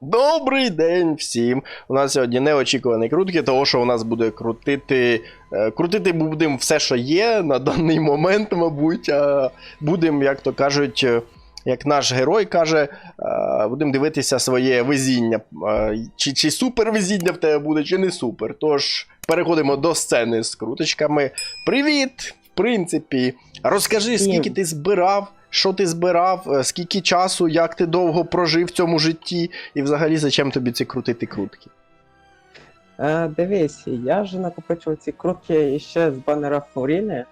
Добрий день всім! У нас сьогодні неочікувані крутки, того що у нас буде крутити. е, Крутити будемо все, що є на даний момент, мабуть. А будемо, як то кажуть, е, як наш герой каже, е, будемо дивитися своє везіння. Чи, чи супер везіння в тебе буде, чи не супер. Тож переходимо до сцени з круточками. Привіт! В принципі, розкажи, скільки ти збирав, що ти збирав, е, скільки часу, як ти довго прожив в цьому житті, і взагалі зачем тобі ці крутити крутки? Е, дивись, я вже накопичував ці крутки ще з банера Форіни.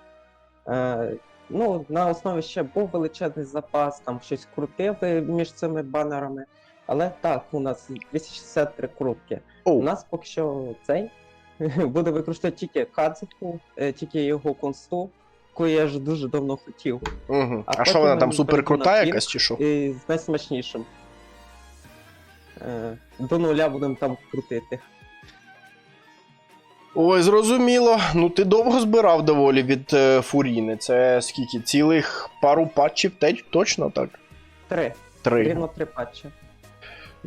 Е, ну, на основі ще був величезний запас, там щось крутив між цими банерами. Але так, у нас 263 крутки. У нас поки що цей буде використовувати тільки Кадзуку, е, тільки його консту, яку я вже дуже давно хотів. угу. а а, що вона там ми супер крута якась чи що? І з найсмачнішим. Е, до нуля будемо там крутити. Ой, зрозуміло. Ну ти довго збирав доволі від е, Фуріни. Це скільки? Цілих пару патчів те, точно так? Три. Три. Рівно три патчі.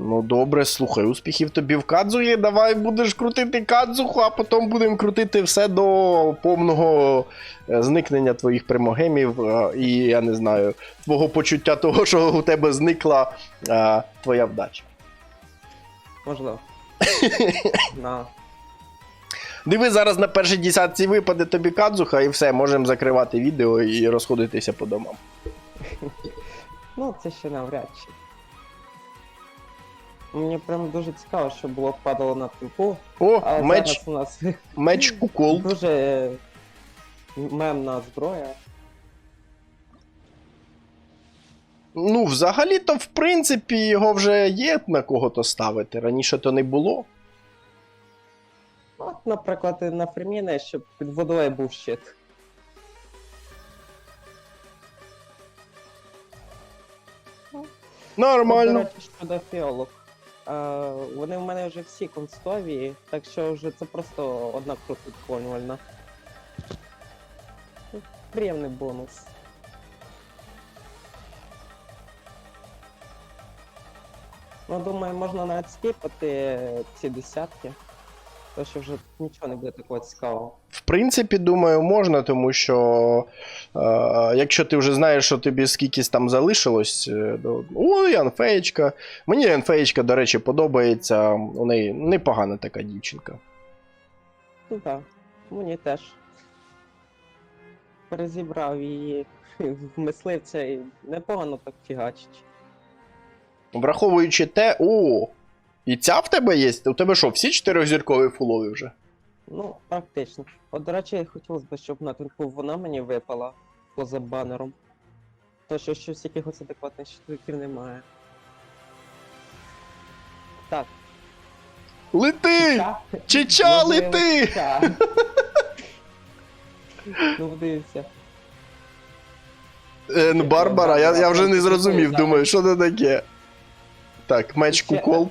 Ну добре, слухай, успіхів тобі в Кадзуї. Давай будеш крутити Кадзуху, а потім будемо крутити все до повного е, зникнення твоїх примогемів. е, І я не знаю, твого почуття того, що у тебе зникла е, твоя вдача. Можливо. На. Диви, зараз на першій десятці випаде тобі Кадзуха, і все, можемо закривати відео і розходитися по домам. Ну, це ще навряд чи. Мені прям дуже цікаво, що було падало на пінку, О, а меч, зараз у нас меч кукол. дуже е, мемна зброя. Ну, взагалі-то, в принципі, його вже є на кого-то ставити. Раніше то не було. От, наприклад, на Фреміна, щоб під водою був щит. Нормально. До речі, щодо фіолок. Е, вони в мене вже всі констові, так що вже це просто одна. Ну, Приємний бонус. Ну, думаю, можна навіть скіпати ці десятки. То що вже нічого не буде такого цікавого. В принципі, думаю, можна, тому що е, якщо ти вже знаєш, що тобі скількись там залишилось. Е, до... Ой, Анфеєчка. Мені Анфеєчка, до речі, подобається. У неї непогана така дівчинка. Ну так, мені теж. Перезібрав її в мисливця і непогано так фігачить. Враховуючи те, о, і ця в тебе є? У тебе що, всі чотирьохзіркові фулові вже? Ну, практично. От, до речі, хотілося б, щоб на тинку вона мені випала поза банером. То що щось якихось адекватних чоловіків немає. Так. Лети! Ча? Чича, лети! Ну, дивіться. Е, ну, Барбара, я, я вже не зрозумів, думаю, що це таке. Так, меч Ще- куколд.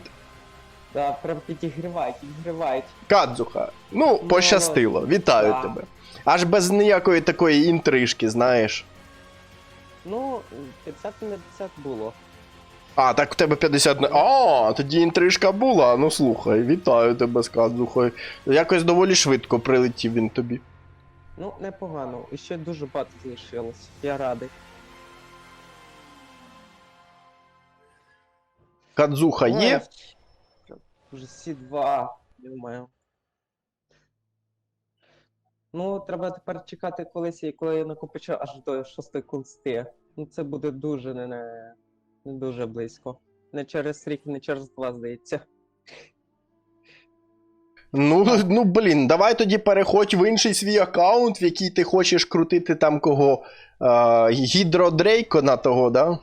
Да, прям підігрівають, підігрівають. Кадзуха. Ну, Ну, пощастило. Вітаю да. тебе. Аж без ніякої такої інтрижки, знаєш. Ну, 50 на 50 було. А, так у тебе 50 не. А, тоді інтрижка була. Ну слухай, вітаю тебе з Кадзухою. Якось доволі швидко прилетів він тобі. Ну, непогано. І ще дуже багато залишилось. Я радий. Кадзуха є. Вже всі два, думаю. Ну, треба тепер чекати колись, коли я накопичу аж до шостої кунсти. Ну, це буде дуже не, не, не дуже близько. Не через рік, не через два, здається. Ну, ну блін, давай тоді переходь в інший свій аккаунт, в який ти хочеш крутити там кого. Е, Гідродрейко на того, да?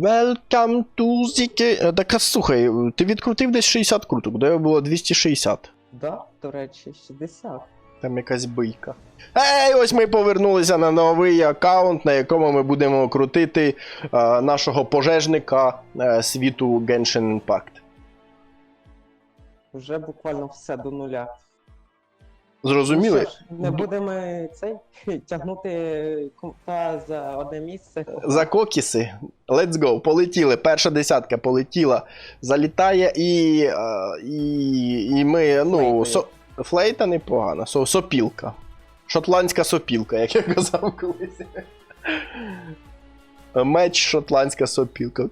Welcome to the... Е, Так, а слухай, ти відкрутив десь 60 круток, де було 260. Да, до речі, 60. Там якась бийка. Ей, ось ми повернулися на новий аккаунт, на якому ми будемо крутити е, нашого пожежника е, світу Genshin Impact. Вже буквально все до нуля. Зрозуміли? Ну, не будемо цей тягнути кута за одне місце. За кокіси. Let's go. Полетіли. Перша десятка полетіла. Залітає і. е, і, і ми. Ну, со, флейта непогана. Со, сопілка. Шотландська сопілка, як я казав колись. Меч шотландська сопілка.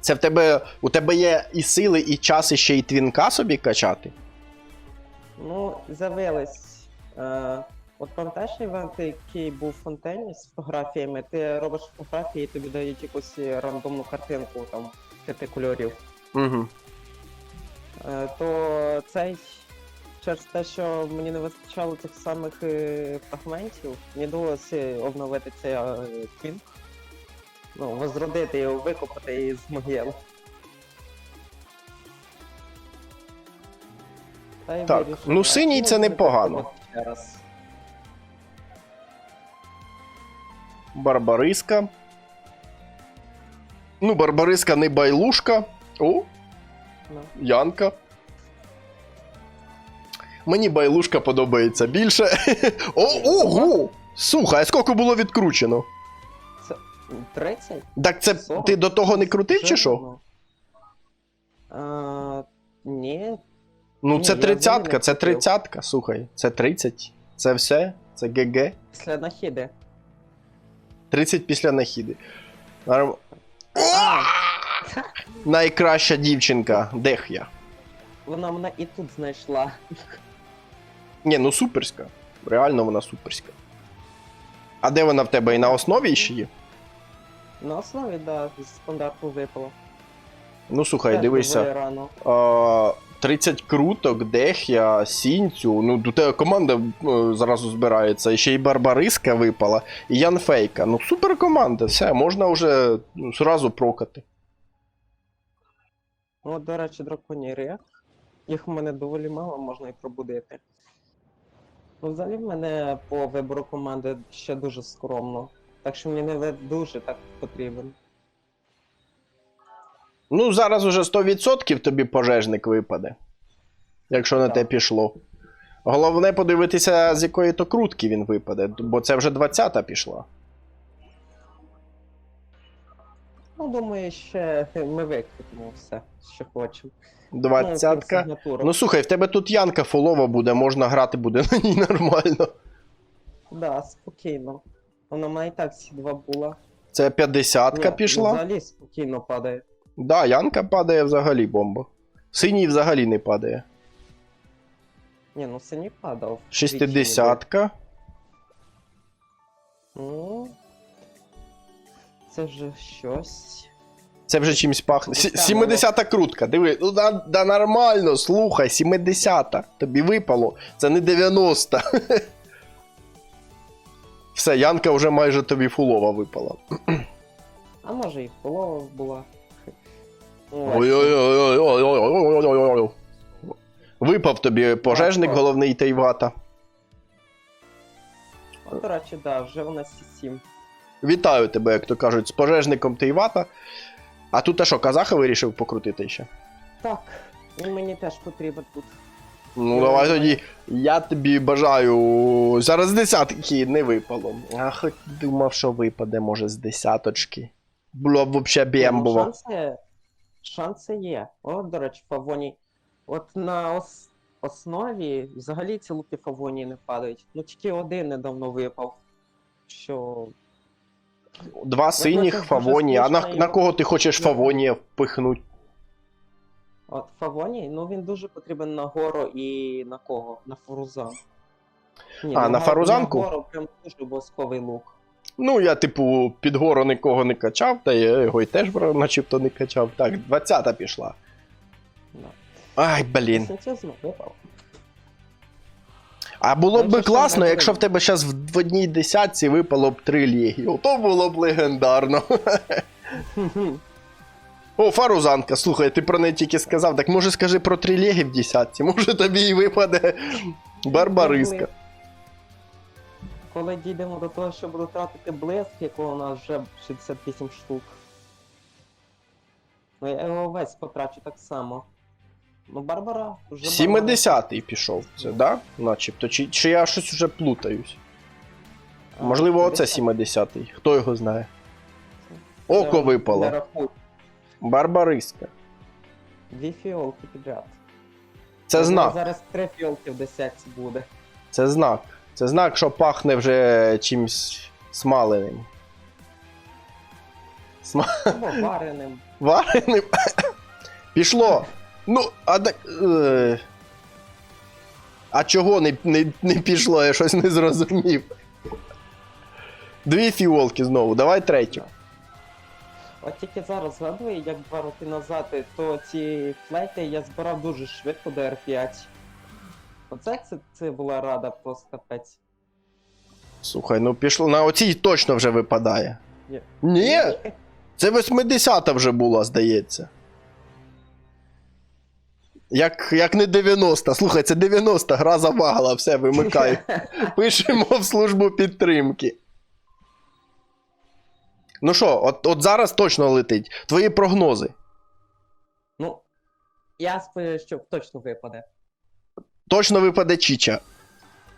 Це в тебе. У тебе є і сили, і час, і ще й твінка собі качати. Ну, з'явились. Е, от пам'ятаєш івент, який був в фонтені з фотографіями, ти робиш фотографії і тобі дають якусь рандомну картинку там п'яти кольорів. Угу. Е, то цей через те, що мені не вистачало цих самих е, фрагментів, мені довелося обновити цей е, твінк. Ну, возродити його, викопати із могил. Та й Так, вирішив, ну, а синій це б непогано. попробувати ще раз? Барбариска. Ну, Барбариска не байлушка. О, Ну. Янка. Мені байлушка подобається більше. О, ого! Слухай, а скільки було відкручено? Це 30? Так це Сорок? ти до того не крутив чи що? А, ні. Ну, Ні, це я взагалі тридцятка, не це крутив. тридцятка, слухай. Це 30. Це все. Це ГГ. Після нахіди. 30 після нахіди. Норм- Найкраща дівчинка. Дех'я. Вона мене і тут знайшла. Ні, ну суперська. Реально вона суперська. А де вона в тебе? І на основі ще є? На основі, да, з стандарту випало. Ну слухай, дивися. рано. А, 30 круток, Дех'я, Сінцю. Ну, до тебе команда е, зразу збирається. І ще й Барбариска випала, і Янфейка. Ну, супер команда, все, можна вже ну, зразу прокати. Ну, до речі, драконій рек. Їх в мене доволі мало, можна і пробудити. Ну, взагалі в мене по вибору команди ще дуже скромно. Так що мені не дуже так потрібен. Ну, зараз уже 100% тобі пожежник випаде. Якщо на те пішло. Головне подивитися, з якої то крутки він випаде, бо це вже 20-та пішла. Ну, думаю, ще ми викрутимо все, що хочемо. Двадцятка. Ну. Ну слухай, в тебе тут Янка фолова буде, можна грати буде на ній нормально. Да, спокійно. Вона мене і так всі два була. Це 50-ка Ні, пішла. Ну, взагалі спокійно падає. Да, Янка падає взагалі бомба. Синій взагалі не падає. Ні, ну синій падав. 60-ка. Ну. Це вже щось. Це вже чимсь пахне. Сі- 70-та крутка. Диви, ну да, да нормально, слухай, 70-та. Тобі випало. Це не 90-та. Все, Янка вже майже тобі фулова випала. А може і фулова була. Ой-ой-ой. Випав тобі пожежник головний Тейвата. От, до речі, да, вже у нас 7. Вітаю тебе, як то кажуть, з пожежником Тейвата. А тут а що, казаха вирішив покрутити ще? Так, він мені теж потрібен тут. Ну, Ну, давай тоді. Я тобі бажаю. Зараз десятки не випало. А хоч думав, що випаде, може, з десяточки. Було б взагалі ну. Шанси, шанси є. О, до речі, Фавоні. От на ос- основі взагалі ці луки Фавоні не падають. Ну тільки один недавно випав. Що. Два синіх фавоні. А на, на кого ти хочеш фавонія впихнути? От Фавоні, ну він дуже потрібен на гору і на кого? На Фарузан. Ні, А, на Фарузанку? На гору прям дуже обов'язковий лук. Ну, я, типу, під гору нікого не качав, та я його й теж начебто не качав. Так, 20-та пішла. Да. Ай, блін. Синтезно випав. А було б класно, якщо в тебе зараз в, в одній десятці випало б три легі. Ото було б легендарно. О, фарузанка, слухай, ти про неї тільки сказав. Так може скажи про три легі в десятці, може тобі і випаде барбариска. Коли дійдемо до того, що буду тратити блиск, якого у нас вже 68 штук. Ну я його весь потрачу так само. Ну, Барбара вже. 70-й пішов. Це, да? Начебто. Чи, чи я щось вже плутаюсь? Можливо, оце 70. 70-й. Хто його знає? Око випало. Барбариска. Дві фіолки підряд. Це знак. Зараз три фіолки в десятці буде. Це знак. Це знак, що пахне вже чимсь смаленим. Сма... Або вареним. Вареним. Пішло. Ну, а так. Е... А чого не, не, не пішло, я щось не зрозумів. Дві фіолки знову, давай третю. От тільки зараз згадую, як два роки назад, то ці флейти я збирав дуже швидко до R5. Оце це, це була рада просто капець. Слухай, ну пішло. На оцій точно вже випадає. Ні. Ні, це 80-та вже була, здається. Як, як не 90. Слухай, це 90, гра забагала, все, вимикай. Пишемо в службу підтримки. Ну що, от, от зараз точно летить. Твої прогнози. Ну, я сподіваюся, що точно випаде. Точно випаде Чіча.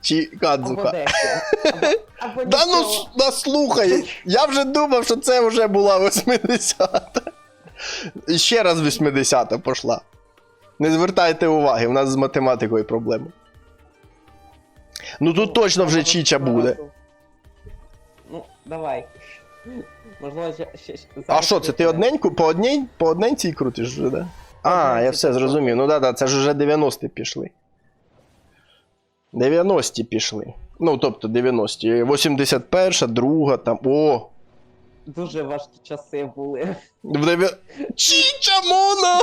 Чи Кадзуха. Або, або Да ну, слухай, я вже думав, що це вже була 80-та. І ще раз 80-та пішла. Не звертайте уваги, у нас з математикою проблеми. Ну тут точно вже Чіча буде. Ну, давай. Можливо, ще, ще, ще- А зараз що, це ти одненьку, по одній, по одненькій крутиш вже, да? А, я все зрозумів. Ну да-да, це ж вже 90-ті пішли. 90-ті пішли. Ну, тобто 90-ті. 81, друга, там. О! Дуже важкі часи були. В дев'я... Чіча Мона!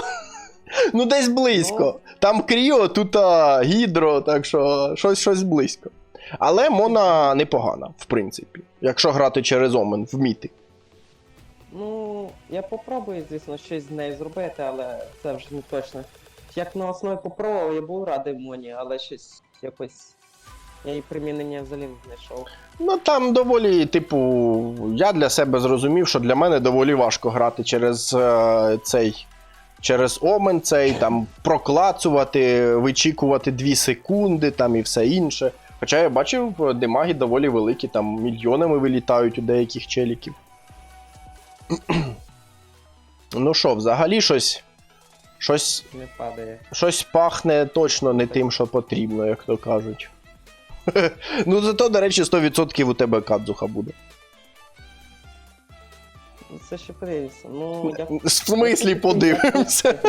Ну, десь близько. Там Кріо, тут а, Гідро, так що щось, щось близько. Але Мона непогана, в принципі. Якщо грати через Омен, вміти. Ну, я попробую, звісно, щось з нею зробити, але це вже не точно. Як на основі попробував, я був радий Моні, але щось якось. Я її примінення взагалі не знайшов. Ну там доволі, типу, я для себе зрозумів, що для мене доволі важко грати через е, цей. Через Омен цей, там проклацувати, вичікувати 2 секунди там і все інше. Хоча я бачив, е, демаги доволі великі, там мільйонами вилітають у деяких челіків. ну що, взагалі щось. Щось, Не падає. щось пахне точно не тим, що потрібно, як то кажуть. ну, зато, до речі, 100% у тебе кадзуха буде. Ну, Це ще подивимося. Ну, я... В смислі подивимося.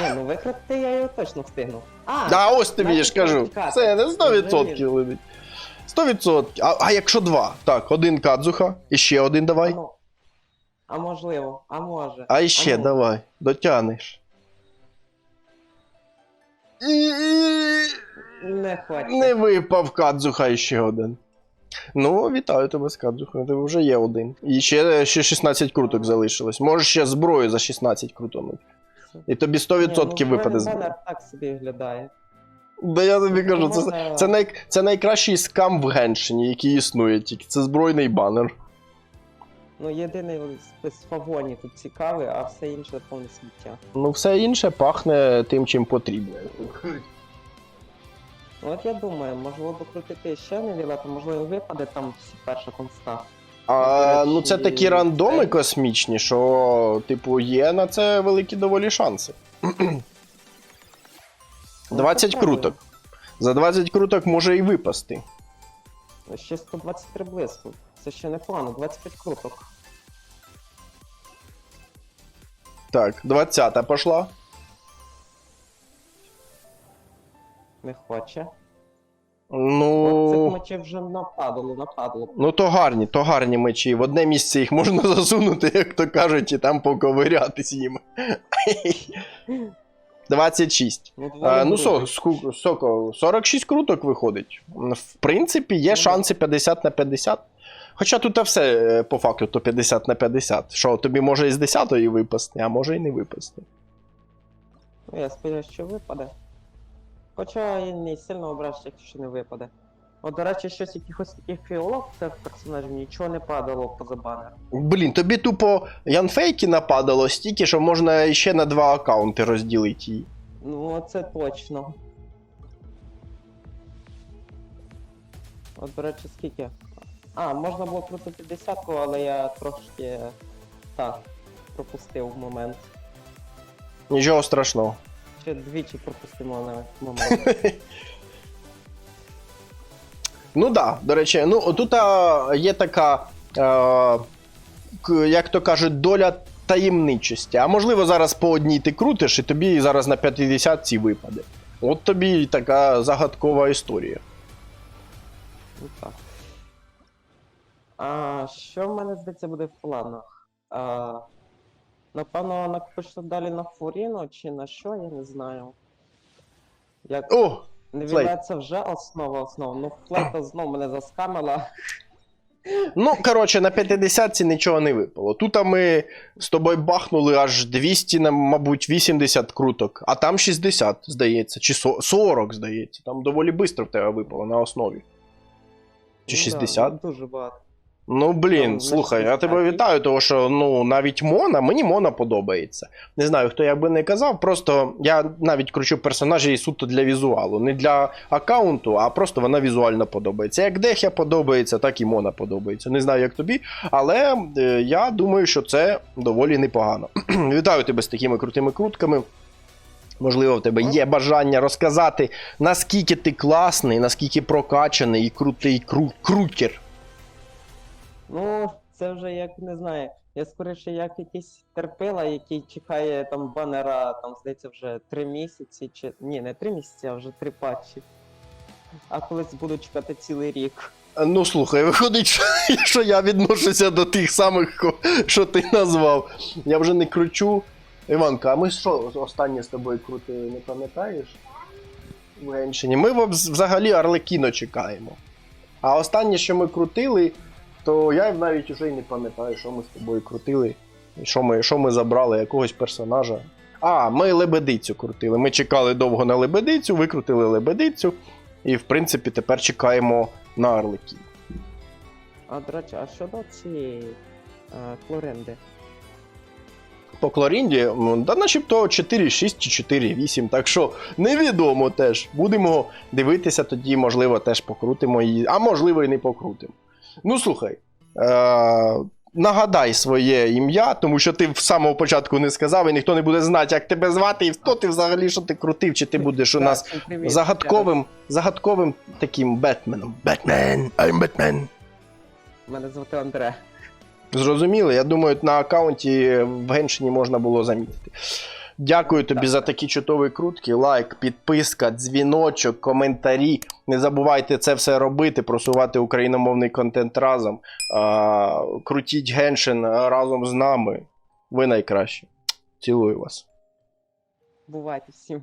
Ні, ну викрати я його точно встигну. А, А ось тобі я ж кажу. Це не 100% Розумію. Летить. 100%. А, а якщо два? Так, один кадзуха, і ще один давай. а можливо, а може. А іще ну. давай. Дотянеш. Не хоче. Не випав кадзуха і ще один. Ну, вітаю тебе з кадзухою, тебе вже є один. І ще, ще 16 круток залишилось. Можеш ще зброю за 16 крутонути. І тобі 100% Ні, ну, випаде зброя. так собі виглядає. Да я тобі кажу, це, це, най, це найкращий скам в Геншині, який існує тільки. Це збройний банер. Ну, єдиний з фавоні тут цікавий, а все інше повне сміття. Ну, все інше пахне тим, чим потрібно. Ну, от я думаю, можливо докрутити ще не то можливо випаде там перша конста. А, ну це такі рандоми космічні, що, типу, є на це великі доволі шанси. 20 круток. За 20 круток може і випасти. правильно. Ще 123 близько. Це ще не погано, 25 круток. Так, 20 пошла. Не хоче. Ну. цих мечів вже нападало, нападало. Ну, то гарні, то гарні мечі. В одне місце їх можна засунути, як то кажуть, і там поковирятись їм. 26. Ну, А, ну, со, соко, 46 круток виходить. В принципі, є Ну, шанси 50 на 50. Хоча тут все е, по факту то 50 на 50. Що, тобі може із 10-ї випасти, а може і не випасти. Ну, я сподіваюся, що випаде. Хоча я не сильно ображусь, якщо не випаде. От, до речі, щось якихось таких фіолок в цих персонажів нічого не падало поза банер. Блін, тобі тупо янфейки нападало стільки, що можна ще на два аккаунти розділити її. Ну, це точно. От, до речі, скільки? А, можна було крутити десятку, але я трошки так, пропустив момент. Нічого страшного. Ще двічі пропустимо на момент. Ну так, да, до речі, ну тут є така, к- як то кажуть, доля таємничості. А можливо, зараз по одній ти крутиш, і тобі зараз на 50 ці випаде. От тобі і така загадкова історія. Ну так. А що в мене здається буде в планах? А, напевно, накопичити далі на Фуріну чи на що, я не знаю. Як О! Не це вже основа основа. Ну, флейта знов мене заскамила. Ну, коротше, на 50 нічого не випало. Тут ми з тобою бахнули аж 200, мабуть, 80 круток, а там 60, здається, чи 40, здається. Там доволі швидко в тебе випало на основі. Чи Ну да, 60? ну, дуже багато. Ну, блін, Там, слухай, я тебе вітаю, тому що ну, навіть Мона, мені Мона подобається. Не знаю, хто як би не казав, просто я навіть кручу персонажі суто для візуалу. Не для аккаунту, а просто вона візуально подобається. Як Дехя подобається, так і Мона подобається. Не знаю, як тобі, але е, я думаю, що це доволі непогано. Вітаю тебе з такими крутими крутками. Можливо, в тебе є бажання розказати, наскільки ти класний, наскільки прокачаний і крутий кру- крутер. Ну, це вже як не знаю. Я скоріше як якийсь терпила, який чекає там банера, там, здається, вже три місяці, чи. Ні, не три місяці, а вже три патчі. А колись буду чекати цілий рік. Ну слухай, виходить, що, я відношуся до тих самих, що ти назвав. Я вже не кручу. Іванка, а ми що останнє з тобою крути, не пам'ятаєш? В Геншині. Ми взагалі Арлекіно чекаємо. А останнє, що ми крутили, то я навіть уже й не пам'ятаю, що ми з тобою крутили. Що ми, що ми забрали, якогось персонажа. А, ми лебедицю крутили. Ми чекали довго на лебедицю, викрутили лебедицю. І, в принципі, тепер чекаємо на Арлекін. А до речі, а щодо цієї е, Клоренди? По Клорінді, да начебто 4,6 чи 4,8, так що невідомо теж. Будемо дивитися, тоді, можливо, теж покрутимо її, а можливо, і не покрутимо. Ну, слухай. Е- нагадай своє ім'я, тому що ти в самого початку не сказав, і ніхто не буде знати, як тебе звати, і хто ти взагалі, що ти крутив, чи ти будеш у нас загадковим, загадковим таким Бетменом. Бетмен, I'm Batman. Мене звати Андре. Зрозуміло, я думаю, на аккаунті в Геншині можна було замітити. Дякую тобі Так. за такі чудові крутки. Лайк, підписка, дзвіночок, коментарі. Не забувайте це все робити, просувати україномовний контент разом. А, крутіть Геншин разом з нами. Ви найкращі. Цілую вас. Бувайте всім.